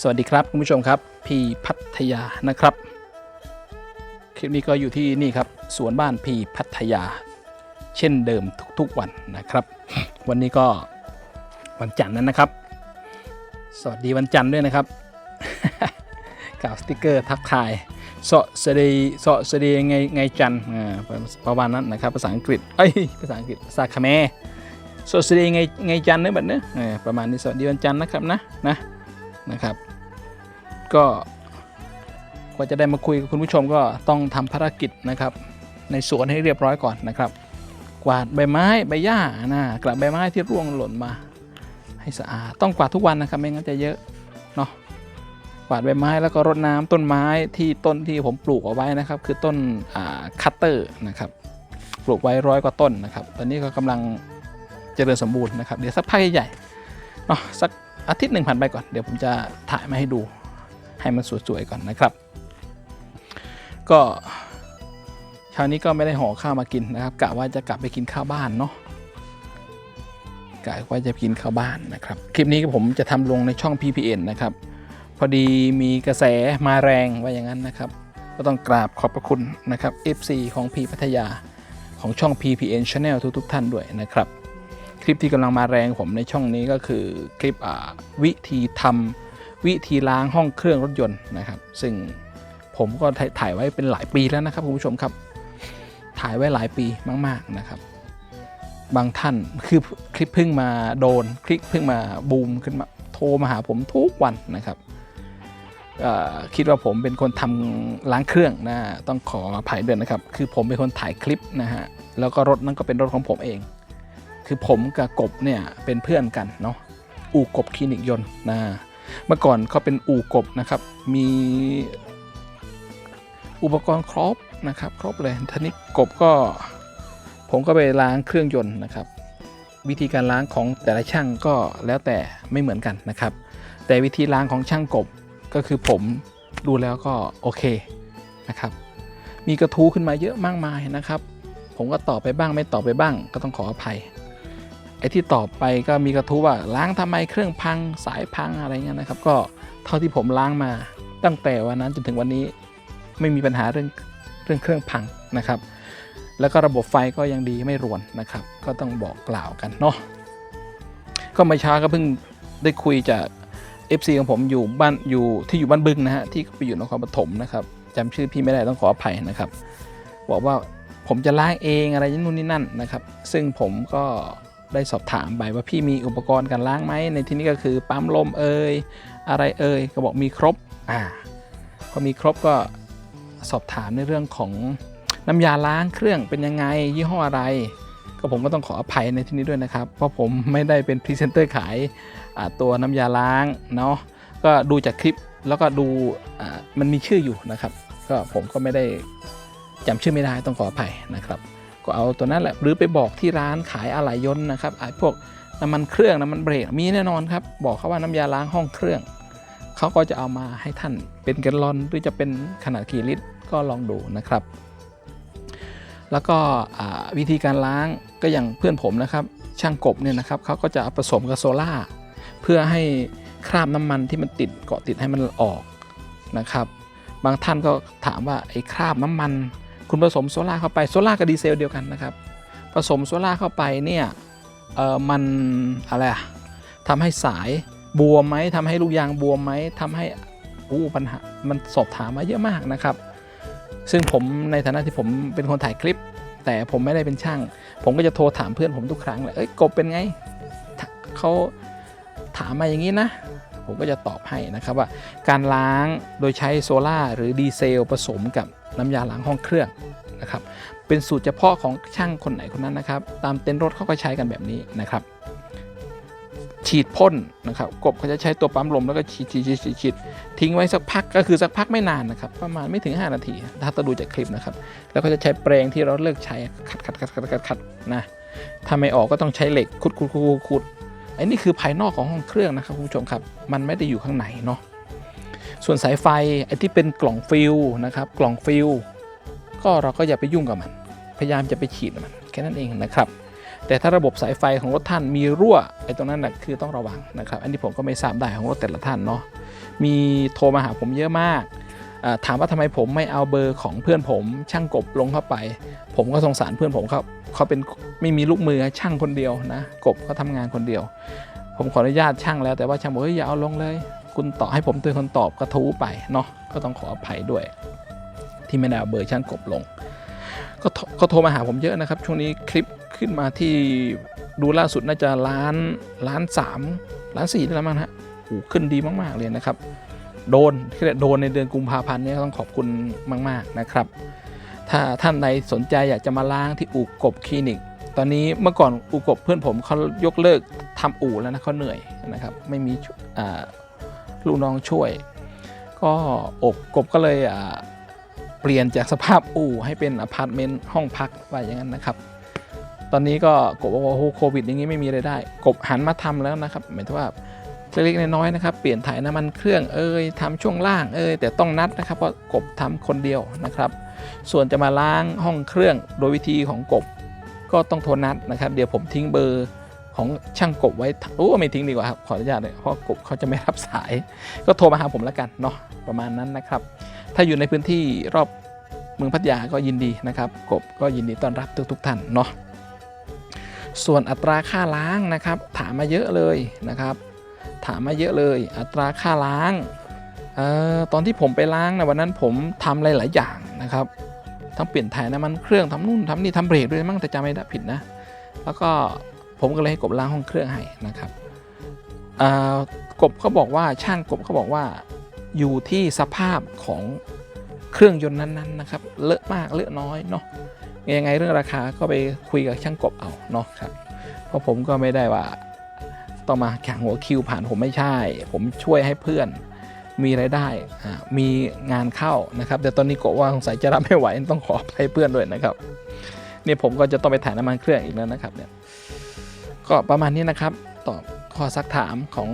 สวัสดีครับคุณผู้ชมครับ พีพัทยานะครับ คลิปนี้ก็อยู่ที่นี่ครับสวนบ้านพีพัทยา เช่นเดิมทุกๆวันนะครับ วันนี้ก็วันจันทร์นั้นนะครับ สวัสดีวันจันทร์ด้วยนะครับกล่าวสติกเกอร์ทักทายเสาะเสดีเสาะเสดีไงไงจันทร์อ่าประมาณนั้นนะครับ ภาษาอังกฤษเอ้ยภาษาอังกฤษภาษาคาเมเสาะเสดีไงไงจันทร์เนี่ยแบบเนี้ยอ่าประมาณนี้สวัสดีวันจันทร์นะครับนะนะ นะครับ ก็กว่าจะได้มาคุยกับคุณผู้ชมก็ต้องทำภารกิจนะครับ ในสวนให้เรียบร้อยก่อนนะครับ กวาดใบไม้ใบหญ้านะกวาดใบไม้ที่ร่วงหล่นมา ให้สะอาดต้องกวาดทุกวันนะครับไม่งั้นจะเยอะเนาะกวาดใบไม้แล้วก็รดน้ำต้นไม้ที่ต้นที่ผมปลูกเอาไว้นะครับ คือต้นคัตเตอร์นะครับ ปลูกไว้ร้อยกว่าต้นนะครับ ตอนนี้ก็กำลังเจริญสมบูรณ์นะครับ เดี๋ยวสักพักใหญ่เนาะสัก อาทิตย์หนึ่งผ่านไปก่อนเดี๋ยวผมจะถ่ายมาให้ดูให้มันสวยๆก่อนนะครับ ก็เช้านี้ก็ไม่ได้ห่อข้าวมากินนะครับกะว่าจะกลับไปกินข้าวบ้านเนาะกะว่าจะกินข้าวบ้านนะครับ คลิปนี้ผมจะทำลงในช่อง PPN นะครับ พอดีมีกระแสมาแรงว่าอย่างนั้นนะครับ ก็ต้องกราบขอบพระคุณนะครับ FC ของพีพัทยาของช่อง PPN Channel ทุกๆท่านด้วยนะครับ คลิปที่กำลังมาแรงผมในช่องนี้ก็คือคลิปวิธีทำวิธีล้างห้องเครื่องรถยนต์นะครับ ซึ่งผมก็ถ่ายไว้เป็นหลายปีแล้วนะครับคุณผู้ชมครับ ถ่ายไว้หลายปีมาก ๆนะครับ บางท่านคือคลิปเพิ่งมาโดนคลิปเพิ่งมาบูมขึ้นมาโทรมาหาผมทุกวันนะครับคิดว่าผมเป็นคนทำล้างเครื่องนะต้องขออภัยด้วยนะครับ คือผมเป็นคนถ่ายคลิปนะฮะแล้วก็รถนั่นก็เป็นรถของผมเอง คือผมกับกบเนี่ยเป็นเพื่อนกันเนาะอู่กบคลินิกยนต์นะเมื่อก่อนเขาเป็นอู่กบนะครับ มีอุปกรณ์ครบนะครับ ครบเลยทีนี้กบก็ผมก็ไปล้างเครื่องยนต์นะครับ วิธีการล้างของแต่ละช่างก็แล้วแต่ไม่เหมือนกันนะครับ แต่วิธีล้างของช่างกบก็คือผมดูแล้วก็โอเคนะครับ มีกระทู้ขึ้นมาเยอะมากมายนะครับ ผมก็ตอบไปบ้างไม่ตอบไปบ้างก็ต้องขออภัย ไอ้ที่ตอบไปก็มีกระทู้ว่าล้างทำไมเครื่องพังสายพังอะไรเงี้ยนะครับ ก็เท่าที่ผมล้างมาตั้งแต่วันนั้นจนถึงวันนี้ไม่มีปัญหาเรื่องเรื่องเครื่องพังนะครับ แล้วก็ระบบไฟก็ยังดีไม่รวนนะครับ ก็ต้องบอกกล่าวกันเนาะก็ไม่ช้าก็เพิ่งได้คุยจาก FC ของผมอยู่บ้านอยู่ที่อยู่บ้านบึงนะฮะที่ไปอยู่นครปฐมนะครับจำชื่อพี่ไม่ได้ต้องขออภัยนะครับ บอกว่าผมจะล้างเองอะไรนู่นนี่นั่นนะครับ ซึ่งผมก็ ได้สอบถามไปว่าพี่มีอุปกรณ์การล้างไหมในที่นี้ก็คือปั๊มลมเอ่ยอะไรเอ่ยก็บอกมีครบอ่าพอมีครบก็สอบถามในเรื่องของน้ำยาล้างเครื่องเป็นยังไงยี่ห้ออะไร ก็ผมก็ต้องขออภัยในที่นี้ด้วยนะครับ เพราะผมไม่ได้เป็นพรีเซนเตอร์ขายตัวน้ำยาล้างเนาะก็ดูจากคลิปแล้วก็ดูมันมีชื่ออยู่นะครับ ก็ผมก็ไม่ได้จำชื่อไม่ได้ต้องขออภัยนะครับ ก็เอาตัวนั้นแหละหรือไปบอกที่ร้านขายอะไหล่ยนต์นะครับไอ้พวกน้ำมันเครื่องน้ำมันเบรกมีแน่นอนครับ บอกเขาว่าน้ำยาล้างห้องเครื่องเขาก็จะเอามาให้ท่านเป็นแกลลอนหรือจะเป็นขนาดกี่ลิตรก็ลองดูนะครับ แล้วก็วิธีการล้างก็อย่างเพื่อนผมนะครับ ช่างกบเนี่ยนะครับเขาก็จะผสมกับโซล่าเพื่อให้คราบน้ำมันที่มันติดเกาะติดให้มันออกนะครับ บางท่านก็ถามว่าไอ้คราบน้ำมัน คุณผสมโซล่าเข้าไปโซล่ากับดีเซลเดียวกันนะครับ ผสมโซล่าเข้าไปเนี่ยเออมันอะไรอะทำให้สายบวมไหมทำให้ลูกยางบวมไหมทำให้อู้ปัญหามันสอบถามมาเยอะมากนะครับ ซึ่งผมในฐานะที่ผมเป็นคนถ่ายคลิป แต่ผมไม่ได้เป็นช่าง ผมก็จะโทรถามเพื่อนผมทุกครั้งเลยเอ้ยกบเป็นไงเขาถามมาอย่างนี้นะ ผมก็จะตอบให้นะครับว่า การล้างโดยใช้โซล่าหรือดีเซลผสมกับ น้ำยาล้างห้องเครื่องนะครับ เป็นสูตรเฉพาะของช่างคนไหนคนนั้นนะครับ ตามเต็นท์รถเขาก็ใช้กันแบบนี้นะครับ ฉีดพ่นนะครับ กบเขาจะใช้ตัวปั๊มลมแล้วก็ฉีดฉีดฉีดฉีดฉีดทิ้งไว้สักพักก็คือสักพักไม่นานนะครับ ประมาณไม่ถึง 5 นาที ถ้าตาดูจากคลิปนะครับ แล้วก็จะใช้แปรงที่เราเลิกใช้ขัดขัดขัดขัดขัดขัดนะถ้าไม่ออกก็ต้องใช้เหล็กขุดขุดขุดขุดขุดไอ้นี่คือภายนอกของห้องเครื่องนะครับคุณผู้ชมครับ มันไม่ได้อยู่ข้างในเนาะ ส่วนสายไฟไอ้ที่เป็นกล่องฟิลนะครับกล่องฟิลก็เราก็อย่าไปยุ่งกับมัน พยายามจะไปฉีดมันแค่นั้นเองนะครับแต่ถ้าระบบสายไฟของรถท่านมีรั่วไอ้ตรงนั้นนะคือต้องระวังนะครับ อันนี้ผมก็ไม่ทราบได้ของรถแต่ละท่านเนาะมีโทรมาหาผมเยอะมาก ถามว่าทำไมผมไม่เอาเบอร์ของเพื่อนผมช่างกบลงเข้าไป ผมก็สงสารเพื่อนผมเขาเขาเป็นไม่มีลูกมือช่างคนเดียวนะกบเขาทำงานคนเดียว ผมขออนุญาตช่างแล้วแต่ว่าช่างบอกเฮ้ยอย่าเอาลงเลย คุณต่อให้ผมเป็นคนตอบกระทู้ไปเนาะก็ต้องขออภัยด้วย ที่ไม่ได้เอาเบอร์ช่างกบลงก็โทรก็โทรมาหาผมเยอะนะครับ ช่วงนี้คลิปขึ้นมาที่ดูล่าสุดน่าจะล้านล้านสามล้านสี่ได้แล้วมั้งฮะโอ้ขึ้นดีมาก ๆ เลยนะครับ โดนที่เรียกโดนในเดือนกุมภาพันธ์นี่ต้องขอบคุณมาก ๆ นะครับ ถ้าท่านใดสนใจอยากจะมาล้างที่อู่กบคลินิก ตอนนี้เมื่อก่อนอู่กบเพื่อนผมเขายกเลิกทำอู่แล้วนะเขาเหนื่อยนะครับ ไม่มีอ่า ลูกน้องช่วย ก็อบกบก็เลยเปลี่ยนจากสภาพอู่ให้เป็นอพาร์ตเมนต์ห้องพักว่าอย่างนั้นนะครับ ตอนนี้ก็กบบอกว่าโควิด อย่างนี้ไม่มีรายได้ กบหันมาทำแล้วนะครับหมายถึงว่าเล็กๆน้อยๆนะครับ เปลี่ยนถ่ายน้ำมันเครื่องเอ้ยทำช่วงล่างเอ้ยแต่ต้องนัดนะครับเพราะกบทำคนเดียวนะครับ ส่วนจะมาล้างห้องเครื่องโดยวิธีของกบก็ต้องโทรนัดนะครับ เดี๋ยวผมทิ้งเบอร์ ของช่างกบไว้โอ้ไม่ทิ้งดีกว่าครับขออนุญาตเลยเพราะกบเขาจะไม่รับสาย ก็โทรมาหาผมแล้วกันเนาะประมาณนั้นนะครับ ถ้าอยู่ในพื้นที่รอบเมืองพัทยาก็ยินดีนะครับ กบก็ยินดีต้อนรับทุกๆท่านเนาะส่วนอัตราค่าล้างนะครับ ถามมาเยอะเลยนะครับ ถามมาเยอะเลย อัตราค่าล้างเอ่อตอนที่ผมไปล้างนะวันนั้นผมทำหลาย ๆ อย่างนะครับ ทั้งเปลี่ยนถ่ายน้ำมันเครื่องทำนู่นทำนี่ทำเบรกด้วยมั้งแต่จำไม่ได้ผิดนะ แล้วก็ ผมก็เลยให้กบล้างห้องเครื่องให้นะครับกบเขาบอกว่าช่างกบเขาบอกว่าอยู่ที่สภาพของเครื่องยนต์นั้นๆนะครับเลอะมากเลอะน้อยเนาะยังไงเรื่องราคาก็ไปคุยกับช่างกบเอาเนาะครับเพราะผมก็ไม่ได้ว่าต้องมาแข่งหัวคิวผ่านผมไม่ใช่ ผมช่วยให้เพื่อนมีรายได้มีงานเข้านะครับ แต่ตอนนี้กบว่าสงสัยจะรับไม่ไหวต้องขออภัยเพื่อนด้วยนะครับเนี่ยผมก็จะต้องไปถ่ายน้ำมันเครื่องอีกแล้วนะครับเนี่ย ก็ประมาณนี้นะครับ ตอบข้อซักถามของ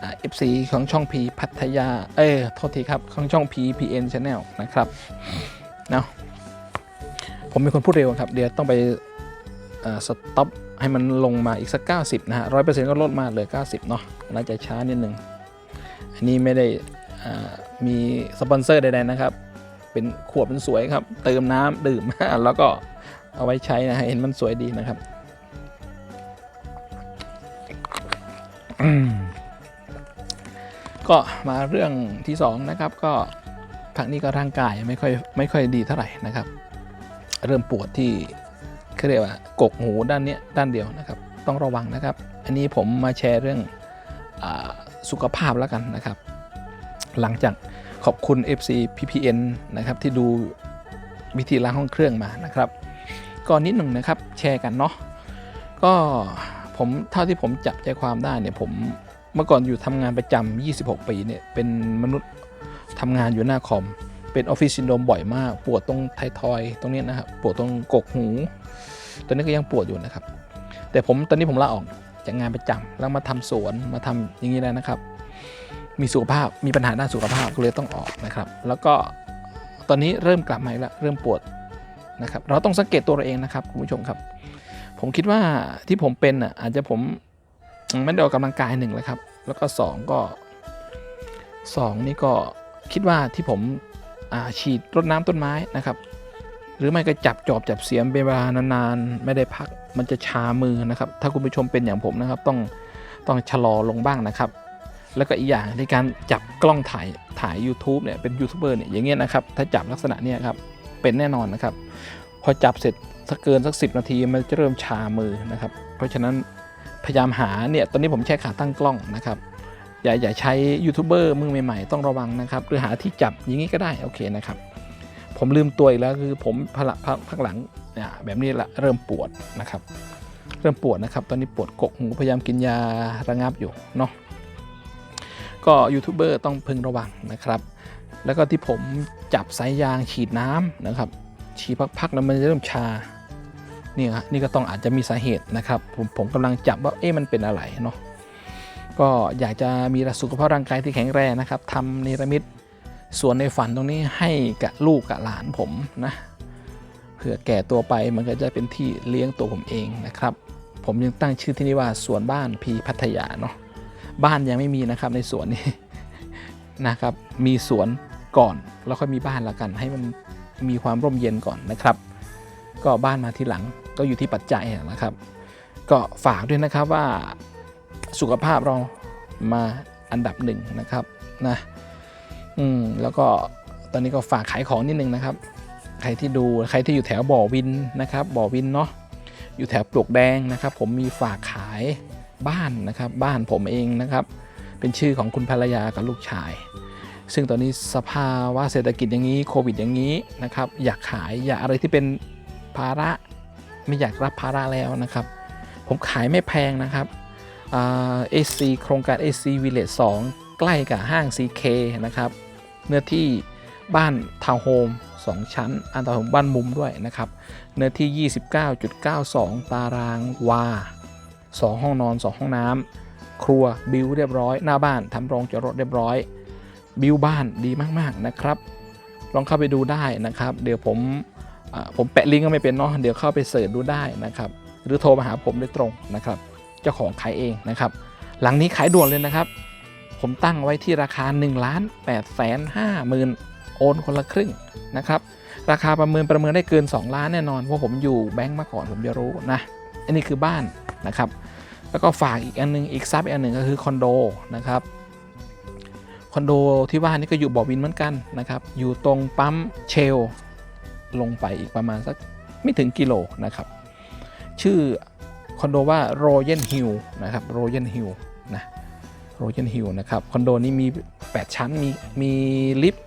เอฟซีของช่องพีพัทยา เอ้ยโทษทีครับ ของช่อง PPN Channel นลนะครับเนาะผมเป็นคนพูดเร็วครับ เดี๋ยวต้องไปสต็อปให้มันลงมาอีกสัก 90 นะฮะร้อยเปอร์เซ็นต์ก็ลดมาเหลย90 เนาะน่าจะช้านิดนึงอันนี้ไม่ได้อ่ามีสปอนเซอร์ใดๆนะครับ เป็นขวดมันสวยครับ เติมน้ำดื่ม แล้วก็เอาไว้ใช้นะฮะเห็นมันสวยดีนะครับ ก็มาเรื่องที่สองนะครับ ก็ครั้งนี้ก็ร่างกายไม่ค่อยไม่ค่อยดีเท่าไหร่นะครับ เริ่มปวดที่เขาเรียกว่ากกหูด้านนี้ด้านเดียวนะครับ ต้องระวังนะครับ อันนี้ผมมาแชร์เรื่องอสุขภาพแล้วกันนะครับ หลังจากขอบคุณ FC PPN นะครับที่ดูวิธีล้างห้องเครื่องมานะครับก็นิดหนึ่งนะครับแชร์กันเนาะก็ ผมเท่าที่ผมจับใจความได้เนี่ยผมเมื่อก่อนอยู่ทำงานประจำ26 ปีเนี่ยเป็นมนุษย์ทำงานอยู่หน้าคอม เป็นออฟฟิศซินโดรมบ่อยมาก ปวดตรงไททอยตรงนี้นะครับปวดตรงกกหู ตอนนี้ก็ยังปวดอยู่นะครับ แต่ผมตอนนี้ผมลาออกจากงานประจำแล้วมาทำสวนมาทำอย่างนี้แล้วนะครับ มีสุขภาพมีปัญหาด้านสุขภาพก็เลยต้องออกนะครับ แล้วก็ตอนนี้เริ่มกลับมาแล้วเริ่มปวดนะครับ เราต้องสังเกตตัวเราเองนะครับคุณผู้ชมครับ ผมคิดว่าที่ผมเป็นอะอาจจะผมไม่ได้ออกกำลังกายหนึ่งเลยครับ แล้วก็สองก็สองนี่ก็คิดว่าที่ผมอาฉีดรดน้ำต้นไม้นะครับ หรือไม่ก็จับจอบจับเสียมเป็นเวลานานๆไม่ได้พักมันจะชามือนะครับ ถ้าคุณผู้ชมเป็นอย่างผมนะครับ ต้องต้องชะลอลงบ้างนะครับ แล้วก็อีกอย่างในการจับกล้องถ่ายถ่าย YouTube เนี่ยเป็นยูทูบเบอร์เนี่ยอย่างเงี้ยนะครับ ถ้าจับลักษณะเนี้ยครับเป็นแน่นอนนะครับ พอจับเสร็จ สักเกินสักสินาทีมันจะเริ่มชามือนะครับ เพราะฉะนั้นพยายามหาเนี่ยตอนนี้ผมใช้ขาตั้งกล้องนะครับอย่าอย่าใช้ยูทูบเบอร์มือใหม่ๆ ต้องระวังนะครับ หรือหาที่จับอย่างนี้ก็ได้โอเคนะครับ ผมลืมตัวอีกแล้วคือผมพละพักพักหลังเนี่ยแบบนี้ละเริ่มปวดนะครับ เริ่มปวดนะครับ ตอนนี้ปวดกกหูพยายามกินยาระงับอยู่เนาะก็ยูทูบเบอร์ต้องพึงระวังนะครับ แล้วก็ที่ผมจับสายยางฉีดน้ำนะครับฉีดพักๆแล้วมันจะเริ่มชา นี่ครับนี่ก็ต้องอาจจะมีสาเหตุนะครับ ผมผมกำลังจับว่าเอ๊ะมันเป็นอะไรเนาะก็อยากจะมีสุขภาพร่างกายที่แข็งแรงนะครับทำเนรมิตส่วนในฝันตรงนี้ให้กับลูกกับหลานผมนะเผื่อแก่ตัวไปมันก็จะเป็นที่เลี้ยงตัวผมเองนะครับ ผมยังตั้งชื่อที่นี่ว่าสวนบ้านพีพัทยาเนาะบ้านยังไม่มีนะครับในสวนนี้นะครับ มีสวนก่อน แล้วค่อยมีบ้านละกัน ให้มันมีความร่มเย็นก่อนนะครับ ก็บ้านมาทีหลัง ก็อยู่ที่ปัจจัยนะครับ ก็ฝากด้วยนะครับว่าสุขภาพเรามาอันดับหนึ่งนะครับนะอืมแล้วก็ตอนนี้ก็ฝากขายของนิดนึงนะครับ ใครที่ดูใครที่อยู่แถวบ่อวินนะครับ บ่อวินเนาะอยู่แถวปลวกแดงนะครับ ผมมีฝากขายบ้านนะครับ บ้านผมเองนะครับ เป็นชื่อของคุณภรรยากับลูกชาย ซึ่งตอนนี้สภาวะเศรษฐกิจอย่างนี้โควิดอย่างนี้นะครับ อยากขายอยากอะไรที่เป็นภาระ ไม่อยากรับภาระแล้วนะครับ ผมขายไม่แพงนะครับเอซีโครงการ AC Village 2 ใกล้กับห้าง CK นะครับ เนื้อที่บ้านทาวน์โฮม2 ชั้น อันทาวน์โฮมบ้านมุมด้วยนะครับ เนื้อที่ 29.92 ตารางวา 2 ห้องนอน 2 ห้องน้ำครัวบิวเรียบร้อย หน้าบ้านทำโรงจอดรถเรียบร้อย บิวบ้านดีมาก ๆ นะครับ ลองเข้าไปดูได้นะครับ เดี๋ยวผม ผมแปะลิงก์ก็ไม่เป็นเนาะเดี๋ยวเข้าไปเสิร์ชดูได้นะครับ หรือโทรมาหาผมโดยตรงนะครับ เจ้าของขายเองนะครับ หลังนี้ขายด่วนเลยนะครับ ผมตั้งไว้ที่ราคา1ล้าน8แสน5หมื่นโอนคนละครึ่งนะครับ ราคาประเมินประเมินได้เกิน 2 ล้านแน่นอน เพราะผมอยู่แบงก์มาก่อนผมจะรู้นะ อันนี้คือบ้านนะครับ แล้วก็ฝากอีกอันหนึงอีกซับอีกอันหนึ่งก็คือคอนโดนะครับคอนโดที่ว่านี่ก็อยู่บ่อวินเหมือนกันนะครับ อยู่ตรงปั๊มเชล ลงไปอีกประมาณสักไม่ถึงกิโลนะครับ ชื่อคอนโดว่า Royal Hill นะครับ Royal Hill นะ Royal Hill นะครับคอนโดนี้มี 8 ชั้นมีมีลิฟต์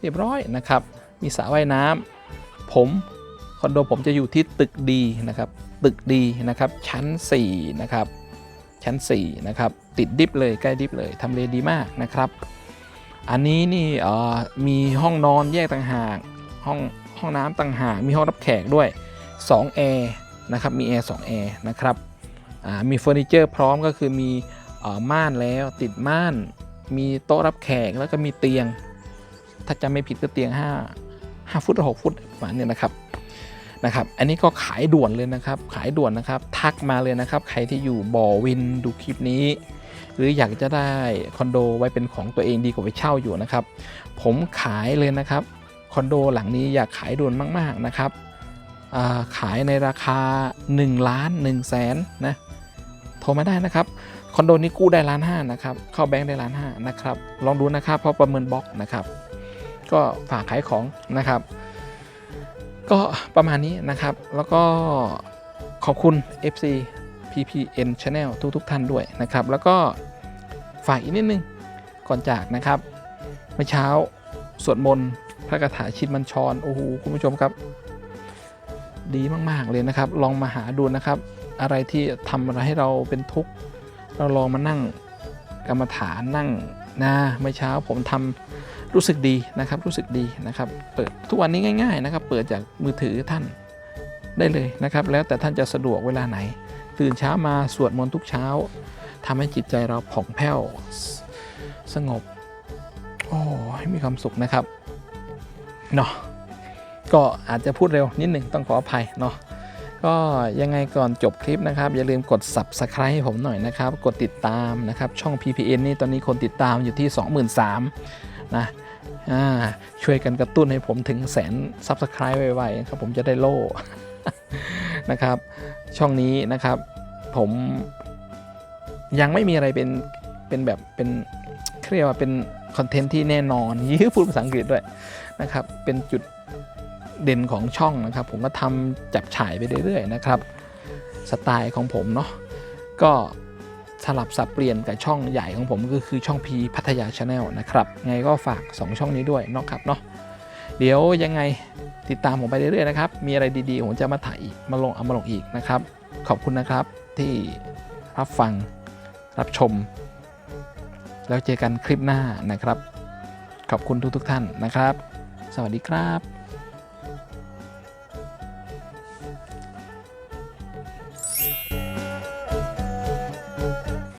เรียบร้อยนะครับ มีสระว่ายน้ำผมคอนโดผมจะอยู่ที่ตึกดีนะครับ ตึกดีนะครับ ชั้น 4 นะครับ ชั้น 4 นะครับ ติดดิฟเลยใกล้ดิฟเลยทำเลดีมากนะครับ อันนี้นี่มีห้องนอนแยกต่างหากห้อง ห้องน้ำต่างหากมีห้องรับแขกด้วย2แอร์นะครับมีแอร์2แอร์นะครับมีเฟอร์นิเจอร์พร้อมก็คือมีอม่านแล้วติดม่าน มีโต๊ะรับแขกแล้วก็มีเตียง ถ้าจำไม่ผิดก็เตียง 5 5 ฟุตหรือ6ฟุตประมาณเนี้นะครับนะครับ อันนี้ก็ขายด่วนเลยนะครับ ขายด่วนนะครับ ทักมาเลยนะครับ ใครที่อยู่บ่อวินดูคลิปนี้ หรืออยากจะได้คอนโดไว้เป็นของตัวเองดีกว่าไปเช่าอยู่นะครับ ผมขายเลยนะครับ อนโดหลังนี้อยากขายด่วนมาก ๆ นะครับ ขายในราคา 1 ล้าน1แสนนะ โทรมาได้นะครับ คอนโดนี้กู้ได้ล้านห้านะครับ เข้าแบงค์ได้ล้านห้านะครับ ลองดูนะครับ เพราะประเมินบล็อกนะครับ ก็ฝากขายของนะครับ ก็ประมาณนี้นะครับ แล้วก็ขอบคุณ FC PPN Channel ทุกทุกๆท่านด้วยนะครับ แล้วก็ฝากอีกนิดนึงก่อนจากนะครับ เมื่อเช้าสวดมนต์ พระคาถาชินมัญชรโอ้โหคุณผู้ชมครับ ดีมาก ๆ เลยนะครับ ลองมาหาดูนะครับ อะไรที่ทำอะไรให้เราเป็นทุกข์เราลองมานั่งกรรมฐานนั่งนะเมื่อเช้าผมทำรู้สึกดีนะครับ รู้สึกดีนะครับ เปิดทุกวันนี้ง่าย ๆ นะครับ เปิดจากมือถือท่านได้เลยนะครับ แล้วแต่ท่านจะสะดวกเวลาไหน ตื่นเช้ามาสวดมนต์ทุกเช้าทำให้จิตใจเราผ่องแผ้วสสงบ โอ้ให้มีความสุขนะครับ เนาะก็อาจจะพูดเร็วนิดหนึ่งต้องขออภัยเนาะก็ยังไงก่อนจบคลิปนะครับ อย่าลืมกด subscribe ให้ผมหน่อยนะครับ กดติดตามนะครับ ช่อง PPN นี่ตอนนี้คนติดตามอยู่ที่ 23,000นะอ่าช่วยกันกระตุ้นให้ผมถึงแสน subscribe ไวๆครับผมจะได้โล่นะครับ ช่องนี้นะครับผมยังไม่มีอะไรเป็น เป็นแบบเป็นเรียกว่าเป็นคอนเทนต์ที่แน่นอนยี่พูดภาษาอังกฤษด้วย นะครับ เป็นจุดเด่นของช่องนะครับ ผมก็ทำจับฉายไปเรื่อยๆนะครับ สไตล์ของผมเนาะก็สลับสับเปลี่ยนกับช่องใหญ่ของผมก็คือช่อง P พัทยาชาแนลนะครับไงก็ฝาก 2 ช่องนี้ด้วยเนาะครับเนาะเดี๋ยวยังไงติดตามผมไปเรื่อยๆนะครับ มีอะไรดีๆ ผมจะมาถ่ายอีกมาลงเอามาลงอีกนะครับ ขอบคุณนะครับที่รับฟังรับชม แล้วเจอกันคลิปหน้านะครับ ขอบคุณทุกๆท่านนะครับ สวัสดีครับ